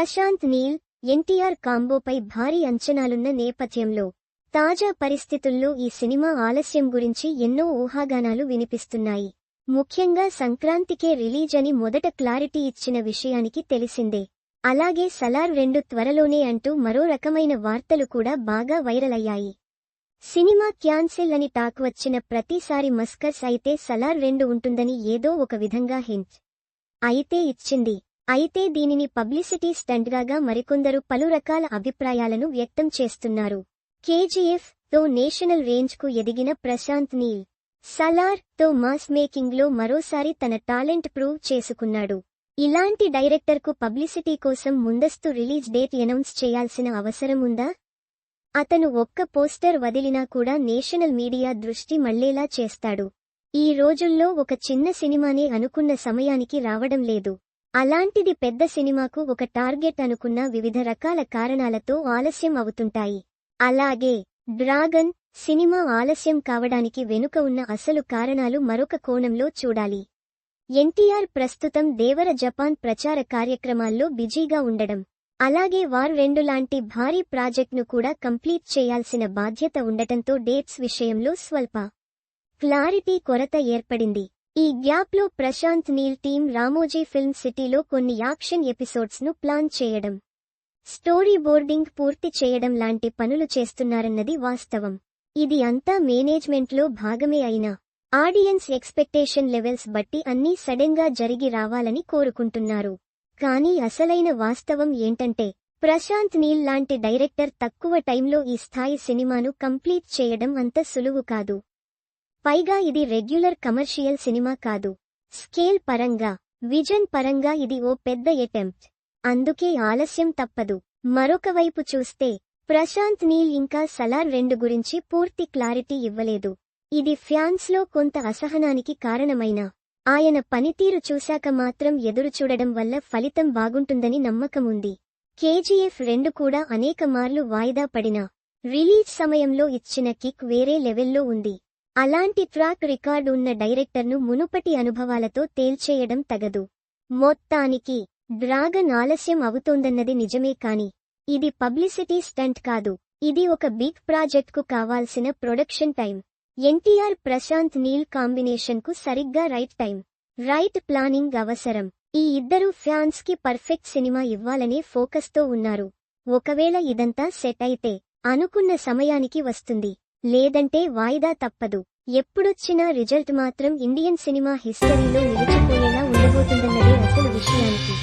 ప్రశాంత్ నీల్ ఎన్టీఆర్ కాంబోపై భారీ అంచనాలున్న నేపథ్యంలో తాజా పరిస్థితుల్లో ఈ సినిమా ఆలస్యం గురించి ఎన్నో ఊహాగానాలు వినిపిస్తున్నాయి. ముఖ్యంగా సంక్రాంతికే రిలీజ్ అని మొదట క్లారిటీ ఇచ్చిన విషయానికి తెలిసిందే. అలాగే సలార్ రెండు త్వరలోనే అంటూ మరో రకమైన వార్తలు కూడా బాగా వైరల్ అయ్యాయి సినిమా క్యాన్సిల్ అని టాక్ వచ్చిన ప్రతిసారి మస్కస్ అయితే సలార్ రెండు ఉంటుందని ఏదో ఒక విధంగా హింట్ అయితే ఇచ్చింది. అయితే దీనిని పబ్లిసిటీ స్టంట్గాగా మరికొందరు పలు రకాల అభిప్రాయాలను వ్యక్తం చేస్తున్నారు. కేజీఎఫ్తో నేషనల్ రేంజ్కు ఎదిగిన ప్రశాంత్ నీల్. సలార్తో మాస్ మేకింగ్లో మరోసారి తన టాలెంట్ ప్రూవ్ చేసుకున్నాడు. ఇలాంటి డైరెక్టర్కు పబ్లిసిటీ కోసం ముందస్తు రిలీజ్ డేట్ అనౌన్స్ చేయాల్సిన అవసరం ఉందా? అతను ఒక్క పోస్టర్ వదిలినా కూడా నేషనల్ మీడియా దృష్టి మళ్ళేలా చేస్తాడు. ఈ రోజుల్లో ఒక చిన్న సినిమానే అనుకున్న సమయానికి రావడం లేదు. అలాంటిది పెద్ద సినిమాకు ఒక టార్గెట్ అనుకున్న వివిధ రకాల కారణాలతో ఆలస్యం అవుతుంటాయి. అలాగే డ్రాగన్ సినిమా ఆలస్యం కావడానికి వెనుక ఉన్న అసలు కారణాలు మరొక కోణంలో చూడాలి. ఎన్టీఆర్ ప్రస్తుతం దేవర జపాన్ ప్రచార కార్యక్రమాల్లో బిజీగా ఉండడం. అలాగే వార్ రెండు లాంటి భారీ ప్రాజెక్ట్ను కూడా కంప్లీట్ చేయాల్సిన బాధ్యత ఉండటంతో డేట్స్ విషయంలో స్వల్ప క్లారిటీ కొరత ఏర్పడింది. ఈ గ్యాప్లో ప్రశాంత్ నీల్ టీం రామోజీ ఫిల్మ్ సిటీలో కొన్ని యాక్షన్ ఎపిసోడ్స్ను ప్లాన్ చేయడం. స్టోరీ బోర్డింగ్ పూర్తి చేయడం లాంటి పనులు చేస్తున్నారన్నది వాస్తవం. ఇది అంతా మేనేజ్మెంట్లో భాగమే అయినా ఆడియన్స్ ఎక్స్పెక్టేషన్ లెవెల్స్ బట్టి అన్నీ సడెన్గా జరిగి రావాలని కోరుకుంటున్నారు. కానీ అసలైన వాస్తవం ఏంటంటే ప్రశాంత్ నీల్ లాంటి డైరెక్టర్ తక్కువ టైంలో ఈ స్థాయి సినిమాను కంప్లీట్ చేయడం అంత సులువు కాదు. పైగా ఇది రెగ్యులర్ కమర్షియల్ సినిమా కాదు. స్కేల్ పరంగా విజన్ పరంగా ఇది ఓ పెద్ద ఎటెంప్ట్. అందుకే ఆలస్యం తప్పదు. మరొకవైపు చూస్తే ప్రశాంత్ నీల్ ఇంకా సలార్ రెండు గురించి పూర్తి క్లారిటీ ఇవ్వలేదు. ఇది ఫ్యాన్స్లో కొంత అసహనానికి కారణమైన ఆయన పనితీరు చూశాక మాత్రం ఎదురుచూడడం వల్ల ఫలితం బాగుంటుందని నమ్మకముంది కేజీఎఫ్ రెండు కూడా అనేక మార్లు వాయిదా పడినా రిలీజ్ సమయంలో ఇచ్చిన కిక్ వేరే లెవెల్లో ఉంది. అలాంటి ట్రాక్ రికార్డ్ ఉన్న డైరెక్టర్ను మునుపటి అనుభవాలతో తేల్చేయడం తగదు. మొత్తానికి డ్రాగన్ ఆలస్యం అవుతోందన్నది నిజమే కాని ఇది పబ్లిసిటీ స్టంట్ కాదు. ఇది ఒక బిగ్ ప్రాజెక్ట్కు కావాల్సిన production time. NTR Prashanth Neel కాంబినేషన్కు సరిగ్గా రైట్ టైం. రైట్ ప్లానింగ్ అవసరం. ఈ ఇద్దరు ఫ్యాన్స్కి పర్ఫెక్ట్ సినిమా ఇవ్వాలనే ఫోకస్తో ఉన్నారు. ఒకవేళ ఇదంతా సెట్ అయితే అనుకున్న సమయానికి వస్తుంది. లేదంటే వాయిదా తప్పదు. ఎప్పుడొచ్చినా రిజల్ట్ మాత్రం ఇండియన్ సినిమా హిస్టరీలో నిలిచిపోయేలా ఉండబోతుందన్నదే అసలు విషయానికి.